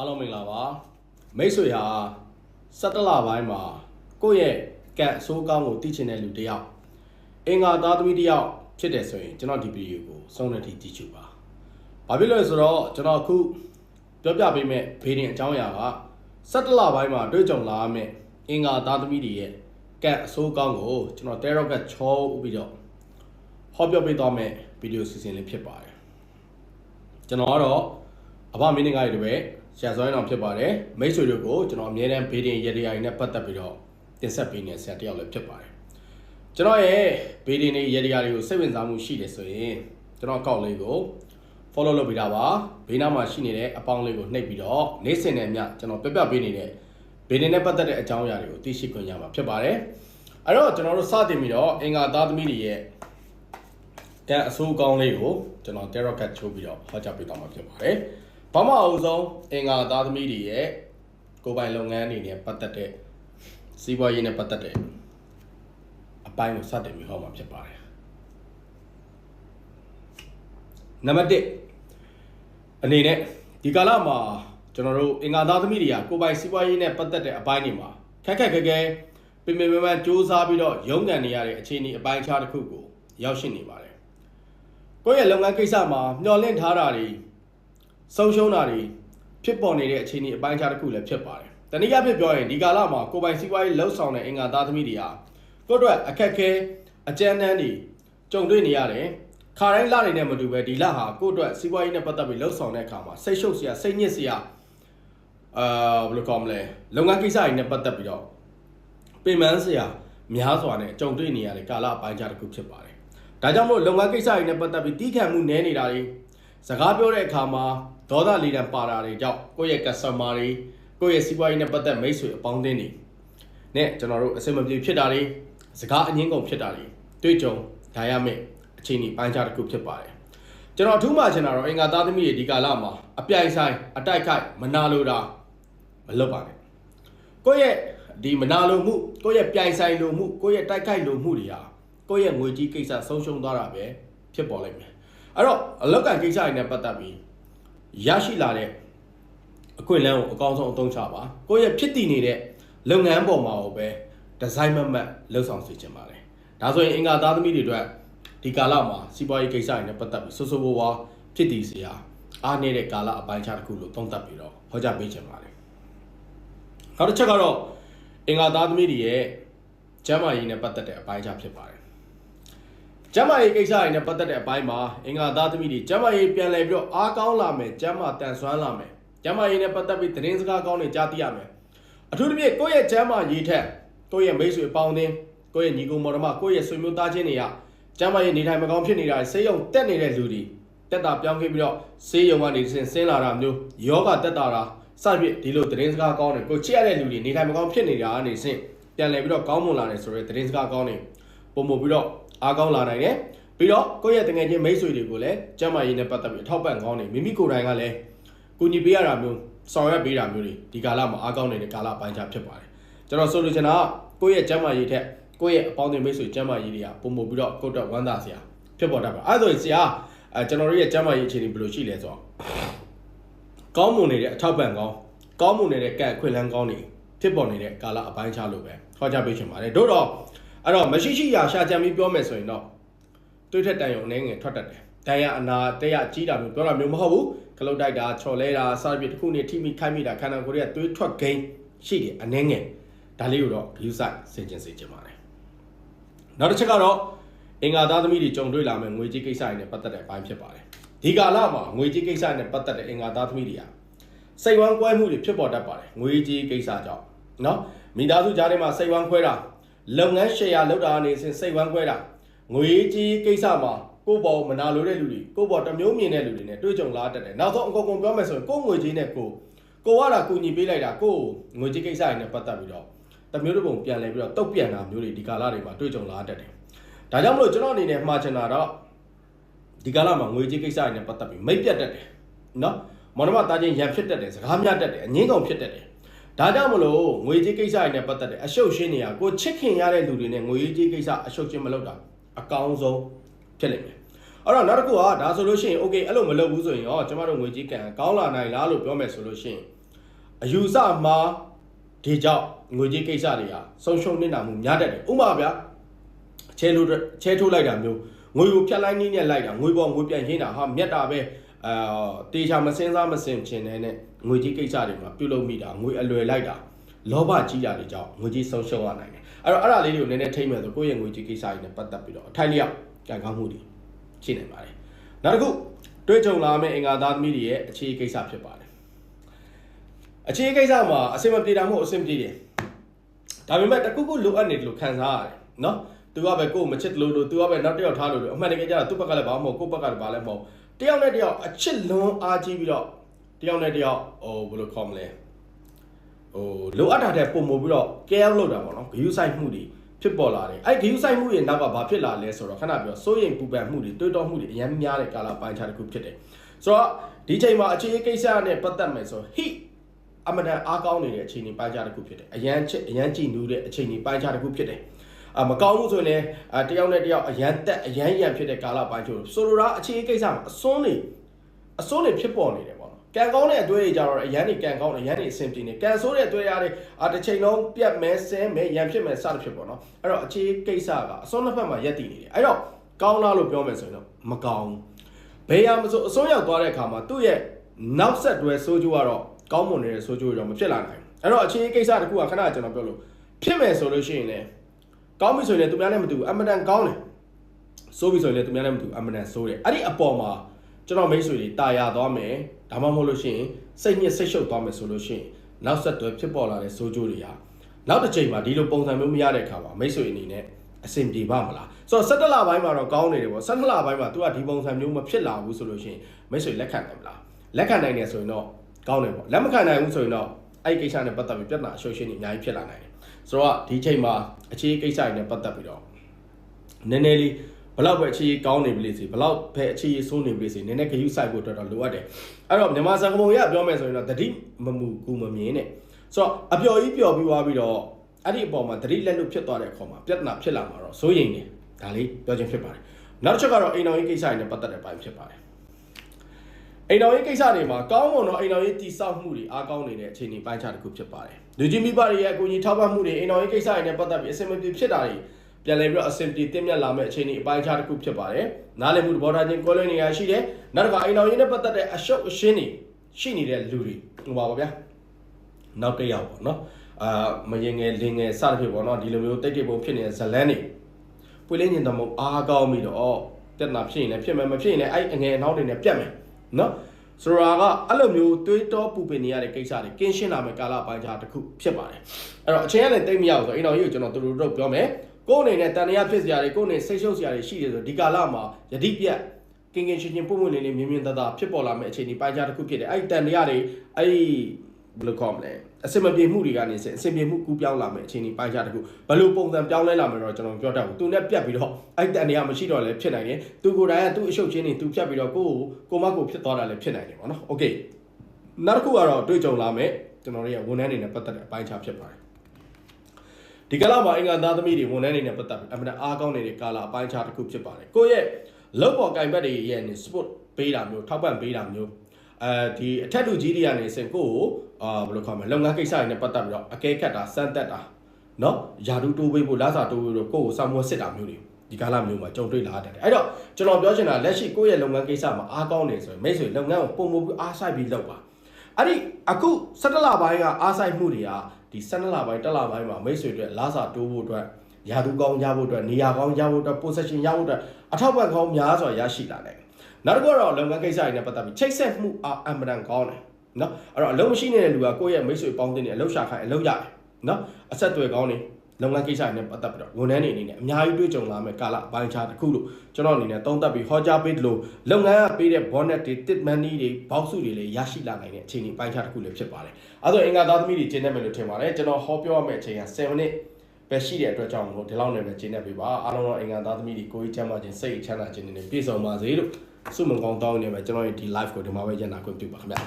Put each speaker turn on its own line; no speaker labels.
အားလုံးမင်္ဂလာပါမိတ်ဆွေဟာ17လပိုင်းမှာကိုယ့်ရဲ့ကံအဆိုးကောင်းကိုသိချင်တဲ့လူတစ်ယောက်အင်္ဂါသားသမီးတစ်ယောက်ဖြစ်တယ်ဆိုရင်ကျွန်တော်ဒီဗီဒီယိုကိုဆုံးတဲ့ထိကြည့်ချူပါဘာဖြစ်လို့လဲဆိုတော့ကျွန်တော်အခုပြောပြပေးမယ့်ဘေးရင်အကြောင်းအရာက17လပိုင်းမှာတွေ့ကြုံလာမယ့်အင်္ဂါသားသမီးတွေရဲ့ကံအဆိုးကောင်းကိုကျွန်တော်တဲရော့ကချောဥပြီးတော့ဟောပြောပေးသွားမယ့်ဗီဒီယိုစီစဉ်လေးဖြစ်ပါတယ်ကျွန်တော်ကတော့အဘမင်းငါရီတွေပဲဆ ရာစွမ်းအောင်ဖြစ်ပါတယ်မိတ်ဆွေတို့ကိုကျွန်တော်အမြဲတမ်းဘေးတင်ရရရိုင်နဲ့ပတ်သက်ပြီးတော့တင်ဆက်ပေးနေဆရာတယောက်လည်းဖြစ်ပါတယ်ကျွန်တော်ရဲ့ဘေးတင်နေရရရာတွေကိုစိတ်ဝင်စားမှုရှိတယ်ဆိုရင်ကျွန်တော်အကောင့်လေးကို follow လုပ်ပေးတာပါဘေးနားမှာရှိနေတဲ့အပေါင်းလေးကိုနှိပ်ပြီးတော့နေ့စဉ်နဲ့မျှကျွန်တော်ပြပြပေးနေတဲ့ဘေးတင်နဲ့ပတ်သက်တဲ့အကြောင်းအရာတွေကိုသိရှိခွင့်ရမှာဖြစ်ပါတယ်အဲ့တော့ကျွန်တော်တို့စတင်ပြီးတော့အင်္ဂါသားသမီးတွေရဲ့တန်အဆိုးကောင်းလေးကိုကျွန်တော် tarot card ချိုးပြီးတော့ဟောကြားပေးသွားမှာဖြစ်ပါတယ်။ ဘာမှအအောင်ဆုံးအင်္ဂါသားသမီးတွေရဲ့ကိုယ်ပိုင်လုပ်ငန်းအနေနဲ့ပတ်သက်တဲ့စီးပွားရေးနဲ့ပတ်သက်တဲ့အပိုင်းကိုစတင်ပြီးဟောမှာဖြစ်ပါတယ်။နံပါတ်1အနေနဲ့ဒီကာလမှာကျွန်တော်တို့အင်္ဂါသားသမီးတွေကကိုယ်ပိုင်စီးပွားရေးနဲ့ပတ်သက်တဲ့အပိုင်းတွေမှာခက်ခက်ခဲခဲပင်ပင်ပန်းပန်းစူးစမ်းပြီးတော့ရုန်းကန်နေရတဲ့အခြေအနေအပိုင်းခြားတစ်ခုကိုရောက်ရှိနေပါတယ်။ကိုယ့်ရဲ့လုပ်ငန်းကိစ္စမှာမျှော်လင့်ထားတာတွေ ဆုံးရှုံးတာတွေဖြစ်ပေါ်နေတဲ့အခြေအနေအပိုင်းခြားတစ်ခုလည်းဖြစ်ပါတယ်။တနည်းအားဖြင့်ပြောရင်ဒီကာလမှာကိုယ်ပိုင်စီးပွားရေးလှုပ်ဆောင်တဲ့အင်္ဂါသားသမီးတွေဟာကိုယ့်အတွက်အခက်အခဲအကြမ်းတမ်းတွေကြုံတွေ့နေရတယ်။ခါတိုင်းလတွေနဲ့မတူပဲဒီလဟာကိုယ့်အတွက်စီးပွားရေးနဲ့ပတ်သက်ပြီးလှုပ်ဆောင်တဲ့အခါမှာစိတ်ရှုပ်စရာစိတ်ညစ်စရာအာဘယ်လိုကောမလဲလုပ်ငန်းကိစ္စတွေနဲ့ပတ်သက်ပြီးတော့ပင်ပန်းစရာများစွာနဲ့ကြုံတွေ့နေရတဲ့ကာလအပိုင်းခြားတစ်ခုဖြစ်ပါတယ်။ဒါကြောင့်မို့လုပ်ငန်းကိစ္စတွေနဲ့ပတ်သက်ပြီးတီးခံမှုနည်းနေတာတွေစကားပြောတဲ့အခါမှာ ဒေါသလီတံပါတာတွေကြောင့်ကိုယ့်ရဲ့ customer တွေကိုယ့်ရဲ့စီးပွားရေးနဲ့ပတ်သက်မိတ်ဆွေအပေါင်းအသင်းတွေနဲ့ကျွန်တော်တို့အဆင်မပြေဖြစ်တာတွေစကားအငင်းကုန်ဖြစ်တာတွေတွေ့ကြုံဒါရမယ့်အခြေအနေပိုင်းခြားတစ်ခုဖြစ်ပါတယ်။ကျွန်တော်အထူးမှချင်တာတော့အင်္ဂါသားသမီးတွေဒီကာလမှာအပြိုင်ဆိုင်အတိုက်ခိုက်မနာလိုတာမလုပ်ပါနဲ့။ကိုယ့်ရဲ့ဒီမနာလိုမှုကိုယ့်ရဲ့ပြိုင်ဆိုင်လိုမှုကိုယ့်ရဲ့တိုက်ခိုက်လိုမှုတွေဟာကိုယ့်ရဲ့ငွေကြီးကိစ္စဆုံးရှုံးသွားတာပဲဖြစ်ပေါ်လိမ့်မယ်အဲ့တော့အလောက်ကန်ကိစ္စတွေနဲ့ပတ်သက်ပြီး ရရှိလာတဲ့အခွင့်အလမ်းကိုအကောင်းဆုံးအသုံးချပါကိုယ့်ရဲ့ဖြစ်တည်နေတဲ့လုပ်ငန်းပေါ်မှာပဲဒီဇိုင်းမမတ်လှုပ်ဆောင်စေချင်ပါတယ်ဒါဆိုရင်အင်္ဂါသားသမီးတွေအတွက်ဒီကာလမှာစီးပွားရေးကိစ္စတွေနဲ့ပတ်သက်ပြီးဆိုးဆိုးဝါးဝါဖြစ်တည်စရာအားနေတဲ့ကာလအပိုင်းခြားတစ်ခုလို့သုံးသပ်ပြီးတော့ဟောကြားပေးချင်ပါတယ်နောက်တစ်ချက်ကတော့အင်္ဂါသားသမီးတွေရဲ့ကျမ်းမာရေးနဲ့ပတ်သက်တဲ့အပိုင်းခြားဖြစ်ပါတယ် ကျမ်းမာရေးကိစ္စတွေနဲ့ပတ်သက်တဲ့အပိုင်းမှာအင်္ဂါသားသမီးတွေကျမ်းမာရေးပြန်လည်ပြီးတော့အားကောင်းလာမယ်ကျမ်းမာတန်ဆွမ်းလာမယ်ကျမ်းမာရေးနဲ့ပတ်သက်ပြီးသတင်းစကားကောင်းတွေကြားသိရမယ်အထူးသဖြင့်ကိုယ့်ရဲ့ကျမ်းမာရေးထက်ကိုယ့်ရဲ့မိတ်ဆွေပေါင်းတင်ကိုယ့်ရဲ့ညီကိုမော်ဒမကိုယ့်ရဲ့ဆွေမျိုးသားချင်းတွေကကျမ်းမာရေးနေထိုင်မကောင်းဖြစ်နေတာဆေးရုံတက်နေတဲ့လူတွေတက်တာပြောင်းခဲ့ပြီးတော့ဆေးရုံကနေဆင်းဆင်းလာတာမျိုးယောဂတက်တာတာစသဖြင့်ဒီလိုသတင်းစကားကောင်းတွေကိုချစ်ရတဲ့လူတွေနေထိုင်မကောင်းဖြစ်နေတာကနေဆင်းပြန်လည်ပြီးတော့ကောင်းမွန်လာတယ်ဆိုတဲ့သတင်းစကားကောင်းတွေပုံမပြီးတော့ အားကောင်းလာနိုင်တယ်ပြီးတော့ကိုယ့်ရဲ့တငယ်ချင်းမိတ်ဆွေတွေကိုလည်းကျမ်းမာရေးနဲ့ပတ်သက်ပြီးအထောက်ပံ့ကောင်းနေမိမိကိုယ်တိုင်ကလည်းကူညီပေးရတာမျိုးဆောင်ရွက်ပေးတာမျိုးတွေဒီကာလမှာအားကောင်းနေတဲ့ကာလပိုင်းခြားဖြစ်ပါတယ်ကျွန်တော်ဆိုလိုချင်တာကကိုယ့်ရဲ့ကျမ်းမာရေးထက်ကိုယ့်ရဲ့အပေါင်းအသင်းမိတ်ဆွေကျမ်းမာရေးတွေကပုံမပြီးတော့ကိုယ့်အတွက်ဝမ်းသာစရာဖြစ်ပေါ်တတ်ပါအဲ့ဒါဆိုရင်ဆရာအဲကျွန်တော်တို့ရဲ့ကျမ်းမာရေးအခြေအနေဘယ်လိုရှိလဲဆိုတော့ကောင်းမွန်နေတဲ့အထောက်ပံ့ကောင်းကောင်းမွန်နေတဲ့ကံအခွင့်အလမ်းကောင်းတွေဖြစ်ပေါ်နေတဲ့ကာလအပိုင်းခြားလို့ပဲခေါ်ကြပေးချင်ပါတယ်တို့တော့ အဲ့တော့မရှိရှိရာရှာကြံပြီးပြောမယ်ဆိုရင်တော့တွေးထက်တန်ရုံအနေငယ်ထွက်တတ်တယ်။တန်ရအနာတက်ရကြီးတာမျိုးပြောတာမျိုးမဟုတ်ဘူး။ခလုတ်တိုက်တာချော်လဲတာစသဖြင့်တစ်ခုနဲ့ထိမိခိုက်မိတာခန္ဓာကိုယ်ရဲ့တွေးထွက်ဂိမ်းရှိတယ်အနေငယ်ဒါလေးကိုတော့ view site ဆင်ကျင်စေချင်ပါတယ်။နောက်တစ်ချက်ကတော့အင်္ဂါသားသမီးတွေကြုံတွေ့လာမယ့်ငွေကြေးကိစ္စတွေနဲ့ပတ်သက်တဲ့အပိုင်းဖြစ်ပါတယ်။ဒီကာလမှာငွေကြေးကိစ္စနဲ့ပတ်သက်တဲ့အင်္ဂါသားသမီးတွေကစိတ်ဝမ်းကွဲမှုတွေဖြစ်ပေါ်တတ်ပါတယ်။ငွေကြေးကိစ္စကြောင့်နော်မိသားစုကြားထဲမှာစိတ်ဝမ်းခွဲတာ လုပ်ငန်း share လောက်တာနေစဉ်စိတ်ဝမ်းခွဲတာငွေကြီးကိစ္စမှာကိုယ့်ဘောမနာလိုတဲ့လူတွေကိုယ့်ဘောတစ်မျိုးမြင်တဲ့လူတွေနဲ့တွေ့ကြုံလာတတ်တယ်နောက်ဆုံးအကုန်ကုန်ပြောမယ်ဆိုရင်ကိုယ့်ငွေကြီးနဲ့ကိုကိုကတာကူညီပေးလိုက်တာကိုယ့်ငွေကြီးကိစ္စတွေနဲ့ပတ်သက်ပြီးတော့တမျိုးတစ်ပုံပြန်လဲပြီးတော့တုတ်ပြန်တာမျိုးတွေဒီကာလတွေမှာတွေ့ကြုံလာတတ်တယ်ဒါကြောင့်မလို့ကျွန်တော်အနေနဲ့မှားချင်တာတော့ဒီကာလမှာငွေကြီးကိစ္စတွေနဲ့ပတ်သက်ပြီးမိတ်ပြတ်တတ်တယ်နော်မော်နမတာချင်းရံဖြစ်တတ်တယ်စကားများတတ်တယ်အငင်းကုန်ဖြစ်တတ်တယ် ဒါကြောင့်မလို့ငွေကြေးကိစ္စတွေနဲ့ပတ်သက်တဲ့အရှုပ်ရှင်းနေရကိုချစ်ခင်ရတဲ့လူတွေနဲ့ငွေကြေးကိစ္စအရှုပ်ချင်းမလုပ်တာအကောင်းဆုံးဖြစ်လိမ့်မယ်အဲ့တော့နောက်တစ်ခုကဒါဆိုလို့ရှိရင် okay အဲ့လိုမလုပ်ဘူးဆိုရင်ရောကျမတို့ငွေကြေးကံကောင်းလာနိုင်လားလို့ပြောမယ်ဆိုလို့ရှိရင်အယူဆမှာဒီကြောင့်ငွေကြေးကိစ္စတွေဟာဆုံးရှုံးနေတာမှုများတတ်တယ်ဥပမာဗျာချဲလို့ချဲထိုးလိုက်တာမျိုးငွေကိုဖြတ်လိုက်နည်းနဲ့လိုက်တာငွေပေါ်ငွေပြန်ရင်းတာဟာမြတ်တာပဲ အာတေချာမစင်းစားမစင်ချင်တဲ့နဲ့ငွေကြေးကိစ္စတွေမှာပြုလုပ်မိတာငွေအလွယ်လိုက်တာလောဘကြီးတာတွေကြောင့်ငွေကြေးဆုံးရှုံးရနိုင်တယ်အဲ့တော့အဲ့ဒါလေးတွေကိုနည်းနည်းထိမ့်မယ်ဆိုကိုယ့်ရဲ့ငွေကြေးကိစ္စတွေနဲ့ပတ်သက်ပြီးတော့အထိုက်လျောက်ကံကောင်းမှုတွေရှိနေပါတယ်နောက်တစ်ခုတွေးကြုံလာမယ့်အင်္ဂါသားသမီးတွေရဲ့အခြေကိစ္စဖြစ်ပါတယ်အခြေကိစ္စမှာအစင်မပြေတာမဟုတ်အစင်ပြေတယ်ဒါပေမဲ့တခုခုလိုအပ်နေတယ်လို့ခံစားရတယ်နော်သူကပဲကိုယ်မချစ်လို့လို့သူကပဲနောက်တစ်ယောက်ထားလို့လို့အမှန်တကယ်ကျတော့သူ့ဘက်ကလည်းဘာမှမဟုတ်ကိုယ့်ဘက်ကလည်းဘာလည်းမဟုတ် တယောက်နဲ့တယောက်အချစ်လွန်အားကြီးပြီးတော့တယောက်နဲ့တယောက်ဟိုဘယ်လိုခေါ်မလဲဟိုလိုအပ်တာတဲ့ပုံမပြီးတော့ကဲရောက်လို့တာပေါ့နော်ဂယုဆိုင်မှုတွေဖြစ်ပေါ်လာတယ်အဲ့ဂယုဆိုင်မှုတွေနောက်ကဘာဖြစ်လာလဲဆိုတော့ခဏပြောစိုးရိမ်ပူပန်မှုတွေတွေးတောမှုတွေအများများတဲ့ကာလပိုင်းခြားတစ်ခုဖြစ်တယ်ဆိုတော့ဒီချိန်မှာအခြေကိစ္စနဲ့ပတ်သက်မယ်ဆိုဟိအမတန်အားကောင်းနေတဲ့အခြေအနေပိုင်းခြားတစ်ခုဖြစ်တယ်အရန်ချစ်အရန်ကြည်နူးတဲ့အခြေအနေပိုင်းခြားတစ်ခုဖြစ်တယ် အမကောင်းဘူးဆိုရင်လည်းအတယောက်နဲ့တယောက်အရန်တက်အရန်ရန်ဖြစ်တဲ့ကာလပိုင်းချို့ဆိုလိုတာအခြေကိစ္စမှာအစွန်းနေအစွန်းနေဖြစ်ပေါ်နေတယ်ပေါ့နော်ကံကောင်းတဲ့အတွေ့အကြုံကြတော့အရန်နေကံကောင်းတယ်အရန်နေအဆင်ပြေနေကံဆိုးတဲ့အတွေ့အကြုံတွေအာတစ်ချိန်လုံးပြတ်မဲဆဲမဲရန်ဖြစ်မဲစသဖြင့်ပေါ့နော်အဲ့တော့အခြေကိစ္စကအစွန်းတစ်ဖက်မှာရက်တည်နေတယ်အဲ့တော့ကောင်းလားလို့ပြောမယ်ဆိုရင်တော့မကောင်းဘယ်ရမဆိုအစွန်းရောက်သွားတဲ့အခါမှာသူ့ရဲ့နောက်ဆက်တွဲဆိုးကျိုးကတော့ကောင်းမွန်နေတဲ့ဆိုးကျိုးကြောင့်မဖြစ်လာနိုင်ဘူးအဲ့တော့အခြေကိစ္စတခုကခဏကျွန်တော်ပြောလို့ဖြစ်မယ်ဆိုလို့ရှိရင်လည်း ကောင်းပြီဆိုရင်လည်းသူများနဲ့မတူဘူးအမတန်ကောင်းတယ်ဆိုးပြီဆိုရင်လည်းသူများနဲ့မတူဘူးအမတန်ဆိုးတယ်အဲ့ဒီအပေါ်မှာကျွန်တော်မိတ်ဆွေတွေတာယာသွားမယ်ဒါမှမဟုတ်လို့ရှိရင်စိတ်ညစ်စိတ်ရှုပ်သွားမယ်ဆိုလို့ရှိရင်နောက်ဆက်တွဲဖြစ်ပေါ်လာတဲ့ဆိုးကျိုးတွေဟာနောက်တစ်ချိန်မှာဒီလိုပုံစံမျိုးမရတဲ့အခါမှာမိတ်ဆွေအနေနဲ့အဆင်ပြေပါမလားဆိုတော့17လပိုင်းမှာတော့ကောင်းနေတယ်ပေါ့17လပိုင်းမှာ तू ကဒီပုံစံမျိုးမဖြစ်လာဘူးဆိုလို့ရှိရင်မိတ်ဆွေလက်ခံနိုင်မလားလက်ခံနိုင်တယ်ဆိုရင်တော့ကောင်းတယ်ပေါ့လက်မခံနိုင်ဘူးဆိုရင်တော့အဲ့ဒီကိစ္စနဲ့ပတ်သက်ပြီးပြဿနာအရှုပ်ရှင်းနေအများကြီးဖြစ်လာနိုင်တယ် ဆိုတော့ဒီချိန်မှာအခြေကိစ္စတွေနဲ့ပတ်သက်ပြီးတော့နည်းနည်းလေးဘလောက်ပဲအခြေကောင်းနေပြီလေစီဘလောက်ပဲအခြေဆိုးနေပြီလေစီနည်းနည်းဂရုစိုက်ဖို့အတွက်တော့လိုအပ်တယ်အဲ့တော့မြန်မာစံကပုံရပြောမယ်ဆိုရင်တော့တတိမမူကူမမြင်နဲ့ဆိုတော့အပျော်ကြီးပျော်ပြီးသွားပြီးတော့အဲ့ဒီအပေါ်မှာတတိလက်လွတ်ဖြစ်သွားတဲ့အခါမှာပြဿနာဖြစ်လာမှာတော့စိုးရိမ်နေဒါလေးပြောချင်းဖြစ်ပါတယ်နောက်တစ်ချက်ကတော့အိမ်တော်ရေးကိစ္စတွေနဲ့ပတ်သက်တဲ့ပိုင်းဖြစ်ပါတယ် အိမ်တော်ရေးကိစ္စတွေမှာကောင်းမွန်သောအိမ်တော်ရေးတည်ဆောက်မှုတွေအားကောင်းနေတဲ့အခြေအနေပိုင်းခြားတစ်ခုဖြစ်ပါတယ်လူကြီးမိဘတွေရဲ့အကူအညီထောက်ပံ့မှုတွေအိမ်တော်ရေးကိစ္စတွေနဲ့ပတ်သက်ပြီးအဆင်မပြေဖြစ်တာတွေပြန်လည်ပြီးတော့အဆင်ပြေတင်မြတ်လာမယ့်အခြေအနေအပိုင်းခြားတစ်ခုဖြစ်ပါတယ်နားလည်မှုသဘောထားချင်းကိုယ်လွင်နေရရှိတယ်နောက်တစ်ခါအိမ်တော်ရေးနဲ့ပတ်သက်တဲ့အရှုပ်အရှင်းတွေရှိနေတဲ့လူတွေဟိုပါပါဗျာနောက်တစ်ယောက်ပေါ့နော်အာမရင်ငယ်လင်ငယ်စသဖြင့်ပေါ့နော်ဒီလိုမျိုးတိတ်တိတ်ပုံဖြစ်နေတဲ့ဇလန်းတွေပွေလင်းညင်တော်မအားကောင်းပြီးတော့ပြဿနာဖြစ်ရင်လည်းဖြစ်မယ်မဖြစ်ရင်လည်းအဲ့အငယ်အနောက်တွေနဲ့ပြတ်မယ် နော်ဆိုတော့ကအဲ့လိုမျိုးတွေးတောပူပင်နေရတဲ့ကိစ္စတွေကင်းရှင်းလာမယ့်ကာလပိုင်းခြားတစ်ခုဖြစ်ပါတယ်အဲ့တော့အချိန်ကလည်းတိတ်မရဘူးဆိုအိမ်တော်ကြီးကိုကျွန်တော်တို့တို့ပြောမယ်ကိုယ်အနေနဲ့တန်တရားဖြစ်စရာတွေကိုယ်အနေစိတ်ရှုပ်စရာတွေရှိတယ်ဆိုဒီကာလမှာယတိပြတ်ကင်ကင်ရှင်ရှင်ပုံပွင့်လေးလေးမြင်းမြင်းသားသားဖြစ်ပေါ်လာမယ့်အခြေအနေပိုင်းခြားတစ်ခုဖြစ်တယ်အဲ့ဒီတန်တရားတွေအဲ့ဒီ ဘယ်လိုခေါ်မလဲအစင်မပြေမှုတွေကနေအစင်ပြေမှုကူးပြောင်းလာမယ့်အခြေအနေပိုင်းခြားတစ်ခုဘယ်လိုပုံစံပြောင်းလဲလာမယ်တော့ကျွန်တော်ပြောတတ်ဘူးသူနဲ့ပြတ်ပြီးတော့အဲ့ဒီတန်တရားမရှိတော့လည်းဖြစ်နိုင်တယ်သူကိုယ်တိုင်ကသူ့အရှုပ်ချင်းတွေသူဖြတ်ပြီးတော့ကိုယ့်ကိုကိုမကိုဖြစ်သွားတာလည်းဖြစ်နိုင်တယ်ပေါ့နော်โอเคနောက်တစ်ခုကတော့တွေ့ကြုံလာမယ့်ကျွန်တော်တို့ရဲ့ဝန်ထမ်းတွေနဲ့ပတ်သက်တဲ့အပိုင်းခြားဖြစ်ပါတယ်ဒီကာလမှာအင်္ဂါသားသမီးတွေဝန်ထမ်းတွေနဲ့ပတ်သက်ပြီးအမှန်အားကောင်းနေတဲ့ကာလအပိုင်းခြားတစ်ခုဖြစ်ပါတယ်ကိုယ့်ရဲ့လောက်ပေါ်ကင်ဘက်တွေရဲ့နေ sport ပေးတာမျိုးထောက်ပံ့ပေးတာမျိုး အဲဒီအထက်လူကြီးတွေကနေစင်ကိုကိုအာဘယ်လိုခေါ်မလဲလုပ်ငန်းကိစ္စတွေနဲ့ပတ်သက်ပြီးတော့အကဲခတ်တာစမ်းသက်တာနော်ယာဒူတိုးပေးဖို့လာစာတိုးပေးလို့ကိုကိုစာမွေးစစ်တာမျိုးတွေဒီကာလမျိုးမှာကြုံတွေ့လာရတယ်အဲ့တော့ကျွန်တော်ပြောချင်တာလက်ရှိကိုယ့်ရဲ့လုပ်ငန်းကိစ္စမှာအားကောင်းနေဆိုရင်မိတ်ဆွေလုပ်ငန်းကိုပုံမှုပြီးအားဆိုင်ပြီးလုပ်ပါအဲ့ဒီအခု17လပိုင်းကအားဆိုင်မှုတွေကဒီ17လပိုင်းတက်လပိုင်းမှာမိတ်ဆွေတွေလာစာတိုးဖို့အတွက်ယာဒူကောင်းရဖို့အတွက်နေရာကောင်းရဖို့အတွက် position ရဖို့အတွက်အထောက်ပံ့ကောင်းများစွာရရှိလာတယ် နောက်တစ်ခုကတော့လုပ်ငန်းကိစ္စတွေနဲ့ပတ်သက်ပြီးချိတ်ဆက်မှုအမှန်တန်ကောင်းတယ်နော်အဲ့တော့အလုံးမရှိနေတဲ့လူကကိုယ့်ရဲ့မိတ်ဆွေပေါင်းတင်နေအလုပ်ရှာခိုင်းအလုပ်ရတယ်နော်အဆက်တွေကောင်းနေလုပ်ငန်းကိစ္စတွေနဲ့ပတ်သက်ပြီးတော့ဝန်ထမ်းတွေအနေနဲ့အများကြီးတွေ့ကြုံလာမယ့်ကာလအပိုင်းခြားတစ်ခုလို့ကျွန်တော်အနေနဲ့သုံးသပ်ပြီးဟောကြားပေးတယ်လို့လုပ်ငန်းကပေးတဲ့ bonnet တွေ tip money တွေ box တွေလည်းရရှိလာနိုင်တဲ့အခြေအနေပိုင်းခြားတစ်ခုလည်းဖြစ်ပါတယ်အဲဒါဆိုအင်္ဂါသားသမီးတွေကျင်းနေမယ်လို့ထင်ပါတယ်ကျွန်တော်ဟောပြောရမယ့်အချိန်က7 minute ပဲရှိတဲ့အတွက်ကြောင့်မလို့ဒီလောက်နဲ့ပဲကျင်းနေပြီပါအားလုံးတော့အင်္ဂါသားသမီးတွေကိုကြီးချမ်းသာခြင်းစိတ်ချမ်းသာခြင်းတွေနဲ့ပြည့်စုံပါစေလို့ ဆုမွန်ကောင်းတောင်းနေမယ်ကျွန်တော်ရဲ့ဒီ live ကိုဒီမှာပဲညံ့တာခွင့်ပြုပါခင်ဗျာ